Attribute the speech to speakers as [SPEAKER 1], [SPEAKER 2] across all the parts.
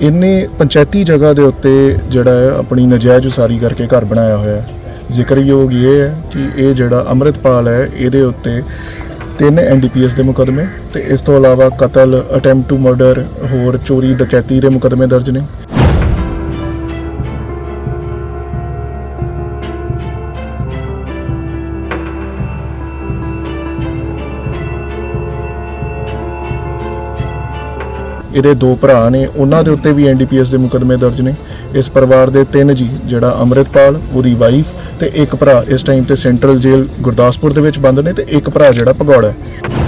[SPEAKER 1] ਇਹਨੇ ਪੰਚਾਇਤੀ ਜਗ੍ਹਾ ਦੇ ਉੱਤੇ ਜਿਹੜਾ ਹੈ ਆਪਣੀ ਨਜਾਇਜ਼ ਉਸਾਰੀ ਕਰਕੇ ਘਰ ਬਣਾਇਆ ਹੋਇਆ ਹੈ। ਜ਼ਿਕਰਯੋਗ ਇਹ ਹੈ ਕਿ ਇਹ ਜਿਹੜਾ ਅੰਮ੍ਰਿਤਪਾਲ ਹੈ, ਇਹਦੇ ਉੱਤੇ ਤਿੰਨ ਐਨਡੀਪੀਐਸ ਦੇ ਮੁਕਦਮੇ ਤੇ ਇਸ ਤੋਂ ਇਲਾਵਾ ਕਤਲ, ਅਟੈਂਪਟ ਟੂ ਮਰਡਰ, ਹੋਰ ਚੋਰੀ, ਡਕੈਤੀ ਦੇ ਮੁਕਦਮੇ ਦਰਜ ਨੇ। ਇਹਦੇ ਦੋ ਭਰਾ ਨੇ, ਉਹਨਾਂ ਦੇ ਉੱਤੇ ਵੀ ਐਨਡੀਪੀਐਸ ਦੇ ਮੁਕਦਮੇ ਦਰਜ ਨੇ। ਇਸ ਪਰਿਵਾਰ ਦੇ ਤਿੰਨ ਜੀ, ਜਿਹੜਾ ਅੰਮ੍ਰਿਤਪਾਲ, ਉਹਦੀ ਵਾਈਫ ਤੇ ਇੱਕ ਭਰਾ, ਇਸ ਟਾਈਮ ਤੇ ਸੈਂਟਰਲ ਜੇਲ੍ਹ ਗੁਰਦਾਸਪੁਰ ਦੇ ਵਿੱਚ ਬੰਦ ਨੇ ਤੇ ਇੱਕ ਭਰਾ ਜਿਹੜਾ ਭਗੌੜਾ ਹੈ।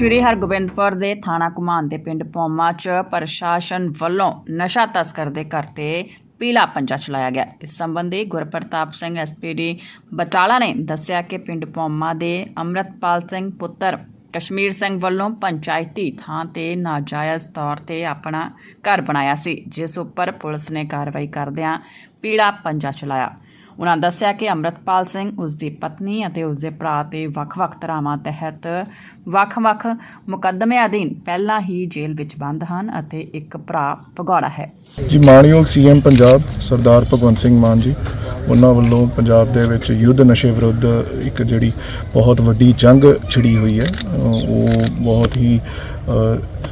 [SPEAKER 2] ਸ਼੍ਰੀ ਹਰਗੋਬਿੰਦਪੁਰ ਦੇ ਥਾਣਾ ਕੁਮਾਨ ਦੇ ਪਿੰਡ ਪੌਮਾ 'ਚ ਪ੍ਰਸ਼ਾਸਨ ਵੱਲੋਂ ਨਸ਼ਾ ਤਸਕਰ ਦੇ ਘਰ ਤੇ ਪੀਲਾ ਪੰਜਾ ਚਲਾਇਆ ਗਿਆ। ਇਸ ਸੰਬੰਧੀ ਗੁਰਪ੍ਰਤਾਪ ਸਿੰਘ ਐਸਪੀਡੀ ਬਟਾਲਾ ਨੇ ਦੱਸਿਆ ਕਿ ਪਿੰਡ ਪੌਮਾ ਦੇ ਅੰਮ੍ਰਿਤਪਾਲ ਸਿੰਘ ਪੁੱਤਰ ਕਸ਼ਮੀਰ ਸਿੰਘ ਵੱਲੋਂ ਪੰਚਾਇਤੀ ਥਾਂ ਤੇ ਨਾਜਾਇਜ਼ ਤੌਰ ਤੇ ਆਪਣਾ ਘਰ ਬਣਾਇਆ ਸੀ, ਜਿਸ ਉੱਪਰ ਪੁਲਿਸ ਨੇ ਕਾਰਵਾਈ ਕਰਦਿਆਂ ਪੀਲਾ ਪੰਜਾ ਚਲਾਇਆ। ਉਹਨਾਂ ਦੱਸਿਆ ਕਿ ਅੰਮ੍ਰਿਤਪਾਲ ਸਿੰਘ ਉਸ ਦੀ ਪਤਨੀ ਅਤੇ ਉਸ ਦੇ ਭਰਾ ਤੇ ਵੱਖ-ਵੱਖ ਧਰਾਵਾਂ ਤਹਿਤ ਵੱਖ-ਵੱਖ ਮੁਕੱਦਮੇ ਅਧੀਨ ਪਹਿਲਾਂ ਹੀ ਜੇਲ੍ਹ ਵਿੱਚ ਬੰਦ ਹਨ ਅਤੇ ਇੱਕ ਭਰਾ ਭਗੌੜਾ ਹੈ।
[SPEAKER 1] ਜੀ ਮਾਨਯੋਗ ਸੀਐਮ ਪੰਜਾਬ ਸਰਦਾਰ ਭਗਵੰਤ ਸਿੰਘ ਮਾਨ ਜੀ ਉਹਨਾਂ ਵੱਲੋਂ ਪੰਜਾਬ ਦੇ ਵਿੱਚ ਯੁੱਧ ਨਸ਼ੇ ਵਿਰੁੱਧ ਇੱਕ ਜਿਹੜੀ ਬਹੁਤ ਵੱਡੀ ਜੰਗ ਛਿੜੀ ਹੋਈ ਹੈ। ਉਹ ਬਹੁਤ ਹੀ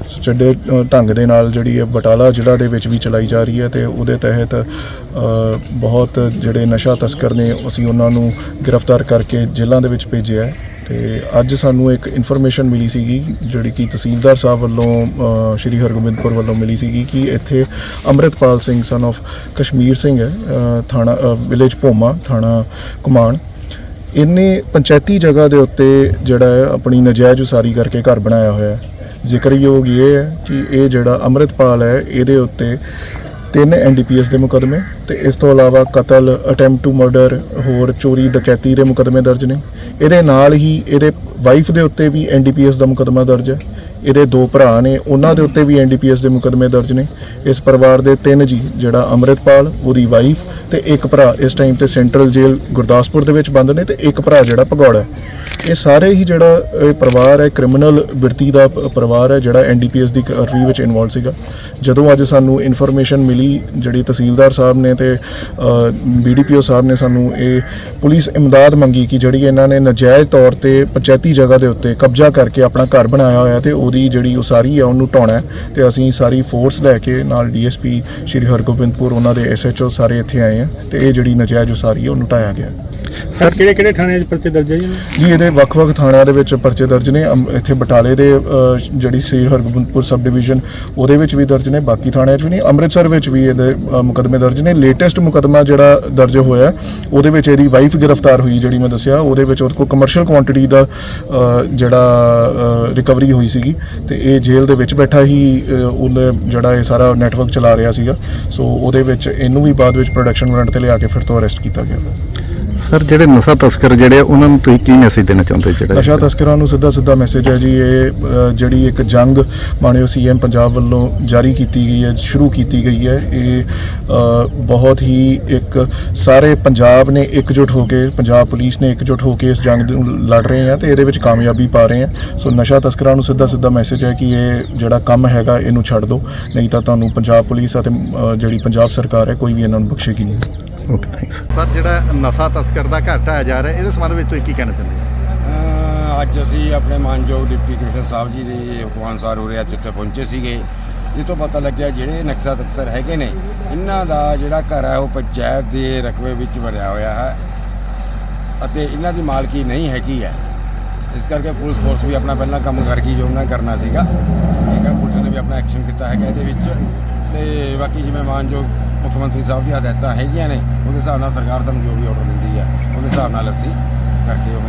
[SPEAKER 1] ਅਹ, ਢੰਗ ਦੇ ਨਾਲ ਜਿਹੜੀ ਹੈ ਬਟਾਲਾ ਜ਼ਿਲ੍ਹਾ ਦੇ ਵਿੱਚ ਵੀ ਚਲਾਈ ਜਾ ਰਹੀ ਹੈ ਤੇ ਉਹਦੇ ਤਹਿਤ ਬਹੁਤ ਜਿਹੜੇ ਨਸ਼ਾ ਤਸਕਰ ਨੇ ਅਸੀਂ ਉਹਨਾਂ ਨੂੰ ਗ੍ਰਿਫਤਾਰ ਕਰਕੇ ਜੇਲ੍ਹਾਂ ਦੇ ਵਿੱਚ ਭੇਜਿਆ ਹੈ। ਤੇ ਅੱਜ ਸਾਨੂੰ ਇੱਕ ਇਨਫੋਰਮੇਸ਼ਨ ਮਿਲੀ ਸੀਗੀ ਜਿਹੜੀ ਕਿ ਤਹਿਸੀਲਦਾਰ ਸਾਹਿਬ ਵੱਲੋਂ ਸ਼੍ਰੀ ਹਰਗੋਬਿੰਦਪੁਰ ਵੱਲੋਂ ਮਿਲੀ ਸੀਗੀ ਕਿ ਇੱਥੇ ਅੰਮ੍ਰਿਤਪਾਲ ਸਿੰਘ ਸਨ of ਕਸ਼ਮੀਰ ਸਿੰਘ ਹੈ ਥਾਣਾ ਵਿਲੇਜ ਭੋਮਾ ਥਾਣਾ ਕੁਮਾਨ ਇਹਨੇ ਪੰਚਾਇਤੀ ਜਗ੍ਹਾ ਦੇ ਉੱਤੇ ਜਿਹੜਾ ਹੈ ਆਪਣੀ ਨਜਾਇਜ਼ ਉਸਾਰੀ ਕਰਕੇ ਘਰ ਬਣਾਇਆ ਹੋਇਆ ਹੈ। ਜ਼ਿਕਰਯੋਗ ਇਹ ਹੈ ਕਿ ਇਹ ਜਿਹੜਾ ਅੰਮ੍ਰਿਤਪਾਲ ਹੈ, ਇਹਦੇ ਉੱਤੇ ਤਿੰਨ ਐਨਡੀਪੀਐਸ ਦੇ ਮੁਕਦਮੇ ਤੇ ਇਸ ਤੋਂ ਇਲਾਵਾ ਕਤਲ ਅਟੈਂਪਟ ਟੂ ਮਰਡਰ ਹੋਰ ਚੋਰੀ, ਡਕੈਤੀ ਦੇ ਮੁਕਦਮੇ ਦਰਜ ਨੇ। ਇਹਦੇ ਨਾਲ ਹੀ ਇਹਦੇ ਵਾਈਫ ਦੇ ਉੱਤੇ ਵੀ ਐਨਡੀਪੀਐਸ ਦਾ ਮੁਕਦਮਾ ਦਰਜ ਹੈ। ਇਹਦੇ ਦੋ ਭਰਾ ਨੇ, ਉਹਨਾਂ ਦੇ ਉੱਤੇ ਵੀ ਐਨਡੀਪੀਐਸ ਦੇ ਮੁਕਦਮੇ ਦਰਜ ਨੇ। ਇਸ ਪਰਿਵਾਰ ਦੇ ਤਿੰਨ ਜੀ, ਜਿਹੜਾ ਅੰਮ੍ਰਿਤਪਾਲ, ਉਹਦੀ ਵਾਈਫ ਤੇ ਇੱਕ ਭਰਾ ਇਸ ਟਾਈਮ ਤੇ ਸੈਂਟਰਲ ਜੇਲ੍ਹ ਗੁਰਦਾਸਪੁਰ ਦੇ ਵਿੱਚ ਬੰਦ ਨੇ ਤੇ ਇੱਕ ਭਰਾ ਜਿਹੜਾ ਭਗੌੜਾ ਇਹ ਸਾਰੇ ਹੀ ਜਿਹੜਾ, ਇਹ ਪਰਿਵਾਰ ਹੈ ਕ੍ਰਿਮੀਨਲ ਵਿਰਤੀ ਦਾ ਪਰਿਵਾਰ ਹੈ, ਜਿਹੜਾ ਐਨਡੀਪੀਐਸ ਦੀ ਕਾਰਵਾਈ ਵਿੱਚ ਇਨਵੋਲਵ ਸੀਗਾ। ਜਦੋਂ ਅੱਜ ਸਾਨੂੰ ਇਨਫੋਰਮੇਸ਼ਨ ਮਿਲੀ, ਜਿਹੜੀ ਤਹਿਸੀਲਦਾਰ ਸਾਹਿਬ ਨੇ ਤੇ ਬੀਡੀਪੀਓ ਸਾਹਿਬ ਨੇ ਸਾਨੂੰ ਇਹ ਪੁਲਿਸ ਇਮਦਾਦ ਮੰਗੀ ਕਿ ਜਿਹੜੀ ਇਹਨਾਂ ਨੇ ਨਜਾਇਜ਼ ਤੌਰ ਤੇ ਪੰਚਾਇਤੀ ਜਗ੍ਹਾ ਦੇ ਉੱਤੇ ਕਬਜ਼ਾ ਕਰਕੇ ਆਪਣਾ ਘਰ ਬਣਾਇਆ ਹੋਇਆ ਤੇ ਉਹਦੀ ਜਿਹੜੀ ਉਸਾਰੀ ਹੈ ਉਹਨੂੰ ਢਾਉਣਾ ਹੈ ਤੇ ਅਸੀਂ ਸਾਰੀ ਫੋਰਸ ਲੈ ਕੇ ਨਾਲ ਡੀਐਸਪੀ ਸ਼੍ਰੀ ਹਰਗੋਬਿੰਦਪੁਰ, ਉਹਨਾਂ ਦੇ ਐਸਐਚਓ ਸਾਰੇ ਇੱਥੇ ਆਏ ਆ ਤੇ ਇਹ ਜਿਹੜੀ ਨਜਾਇਜ਼ ਉਸਾਰੀ ਹੈ ਉਹਨੂੰ ਢਾਇਆ ਗਿਆ।
[SPEAKER 3] ਸਰ ਕਿਹੜੇ ਕਿਹੜੇ ਥਾਣੇ 'ਚ ਪਰਚੇ ਦਰਜ ਹੈ ਜੀ?
[SPEAKER 1] ਜੀ ਇਹਦੇ ਵੱਖ-ਵੱਖ ਥਾਣਿਆਂ ਦੇ ਵਿੱਚ ਪਰਚੇ ਦਰਜ ਨੇ। ਅੰਮ- ਇੱਥੇ ਬਟਾਲੇ ਦੇ ਅ, ਜਿਹੜੀ ਸ੍ਰੀ ਹਰਗੋਬਿੰਦਪੁਰ ਸਬ ਡਿਵੀਜ਼ਨ ਉਹਦੇ ਵਿੱਚ ਵੀ ਦਰਜ ਨੇ ਬਾਕੀ ਥਾਣਿਆਂ 'ਚ ਵੀ ਨਹੀਂ ਅੰਮ੍ਰਿਤਸਰ ਵਿੱਚ ਵੀ ਇਹਦੇ ਅ, ਮੁਕੱਦਮੇ ਦਰਜ ਨੇ। ਲੇਟੈਸਟ ਮੁਕੱਦਮਾ ਜਿਹੜਾ ਦਰਜ ਹੋਇਆ ਉਹਦੇ ਵਿੱਚ ਇਹਦੀ ਵਾਈਫ ਗ੍ਰਿਫਤਾਰ ਹੋਈ ਜਿਹੜੀ ਮੈਂ ਦੱਸਿਆ। ਉਹਦੇ ਵਿੱਚ ਉਹਦੇ ਕੋਲ ਕਮਰਸ਼ੀਅਲ ਕੁਆਂਟੀਟੀ ਦਾ ਅ, ਜਿਹੜਾ ਰਿਕਵਰੀ ਹੋਈ ਸੀਗੀ। ਤੇ ਇਹ ਜੇਲ੍ਹ ਦੇ ਵਿੱਚ ਬੈਠਾ ਹੀ ਅ, ਉਹਨੇ ਜਿਹੜਾ ਇਹ ਸਾਰਾ ਨੈਟਵਰਕ ਚਲਾ ਰਿਹਾ ਸੀਗਾ। ਸੋ ਉਹਦੇ ਵਿੱਚ ਇਹਨੂੰ ਵੀ ਬਾਅਦ ਵਿੱਚ ਪ੍ਰੋਡਕਸ਼ਨ ਵਾਰੰਟ ਤੇ ਲਿਆ ਕੇ ਫਿਰ ਤੋਂ ਅਰੈਸਟ ਕੀਤਾ ਗਿਆ।
[SPEAKER 4] ਸਰ ਜਿਹੜੇ ਨਸ਼ਾ ਤਸਕਰ ਜਿਹੜੇ ਆ, ਉਹਨਾਂ ਨੂੰ ਤੁਸੀਂ ਕੀ ਮੈਸੇਜ ਦੇਣਾ ਚਾਹੁੰਦੇ ਜਿਹੜਾ
[SPEAKER 1] ਨਸ਼ਾ ਤਸਕਰਾਂ ਨੂੰ ਸਿੱਧਾ ਸਿੱਧਾ ਮੈਸੇਜ ਹੈ ਜੀ ਇਹ ਅ, ਜਿਹੜੀ ਇੱਕ ਜੰਗ ਮਾਣਯੋਗ ਸੀਐਮ ਪੰਜਾਬ ਵੱਲੋਂ ਜਾਰੀ ਕੀਤੀ ਗਈ ਹੈ ਸ਼ੁਰੂ ਕੀਤੀ ਗਈ ਹੈ। ਇਹ ਅ, ਬਹੁਤ ਹੀ ਇੱਕ ਸਾਰੇ ਪੰਜਾਬ ਨੇ ਇਕਜੁੱਟ ਹੋ ਕੇ ਪੰਜਾਬ ਪੁਲਿਸ ਨੇ ਇਕਜੁੱਟ ਹੋ ਕੇ ਇਸ ਜੰਗ ਨੂੰ ਲੜ ਰਹੇ ਆ ਤੇ ਇਹਦੇ ਵਿੱਚ ਕਾਮਯਾਬੀ ਪਾ ਰਹੇ ਆ। ਸੋ ਨਸ਼ਾ ਤਸਕਰਾਂ ਨੂੰ ਸਿੱਧਾ ਸਿੱਧਾ ਮੈਸੇਜ ਹੈ ਕਿ ਇਹ ਜਿਹੜਾ ਕੰਮ ਹੈਗਾ ਇਹਨੂੰ ਛੱਡ ਦਿਓ। ਨਹੀਂ ਤਾਂ ਤੁਹਾਨੂੰ ਪੰਜਾਬ ਪੁਲਿਸ ਅਤੇ ਅ, ਜਿਹੜੀ ਪੰਜਾਬ ਸਰਕਾਰ ਹੈ ਕੋਈ ਵੀ ਇਹਨਾਂ ਨੂੰ ਬਖਸ਼ੇਗੀ ਨਹੀਂ।
[SPEAKER 4] ਓਕੇ ਥੈਂਕਸ
[SPEAKER 5] ਸਰ ਜਿਹੜਾ ਨਸ਼ਾ ਤਸਕਰ ਦਾ ਢਾਇਆ ਜਾ ਰਿਹਾ ਇਹਦੇ ਸੰਬੰਧ ਵਿੱਚ ਤੁਸੀਂ ਕੀ ਕਹਿਣਾ ਚਾਹੁੰਦੇ ਹੋ?
[SPEAKER 6] ਅਹ ਅੱਜ ਅਸੀਂ ਆਪਣੇ ਮਾਨਯੋਗ ਡਿਪਟੀ ਕਮਿਸ਼ਨਰ ਸਾਹਿਬ ਜੀ ਦੇ ਹੁਕਮ ਅਨੁਸਾਰ ਉਰੇ ਅੱਜ ਇੱਥੇ ਪਹੁੰਚੇ ਸੀਗੇ। ਜਿਸ ਤੋਂ ਪਤਾ ਲੱਗਿਆ ਜਿਹੜੇ ਨਕਸ਼ਾ ਤਕਸਰ ਹੈਗੇ ਨੇ ਇਹਨਾਂ ਦਾ ਜਿਹੜਾ ਘਰ ਹੈ ਉਹ ਪੰਚਾਇਤ ਦੇ ਰਕਬੇ ਵਿੱਚ ਬਣਿਆ ਹੋਇਆ ਹੈ ਅਤੇ ਇਹਨਾਂ ਦੀ ਮਾਲਕੀ ਨਹੀਂ ਹੈਗੀ ਹੈ। ਇਸ ਕਰਕੇ ਪੁਲਿਸ ਫੋਰਸ ਵੀ ਆਪਣਾ ਪਹਿਲਾਂ ਕੰਮ ਕਰ ਗਈ ਜੋ ਉਹਨਾਂ ਨੇ ਕਰਨਾ ਸੀਗਾ। ਠੀਕ ਹੈ ਪੁਲਿਸ ਨੇ ਵੀ ਆਪਣਾ ਐਕਸ਼ਨ ਕੀਤਾ ਹੈਗਾ ਇਹਦੇ ਵਿੱਚ। ਤੇ ਬਾਕੀ ਜਿਵੇਂ ਮਾਨਯੋਗ ਮੁੱਖ ਮੰਤਰੀ ਸਾਹਿਬ ਦੀ ਹਦਾਇਤਾਂ ਹੈਗੀਆਂ ਨੇ, ਉਹਦੇ ਹਿਸਾਬ ਨਾਲ ਸਰਕਾਰ ਤੁਹਾਨੂੰ ਜੋ ਵੀ ਆਰਡਰ ਦਿੰਦੀ ਹੈ, ਉਹਦੇ ਹਿਸਾਬ ਨਾਲ ਅਸੀਂ ਕਰਕੇ ਉਹ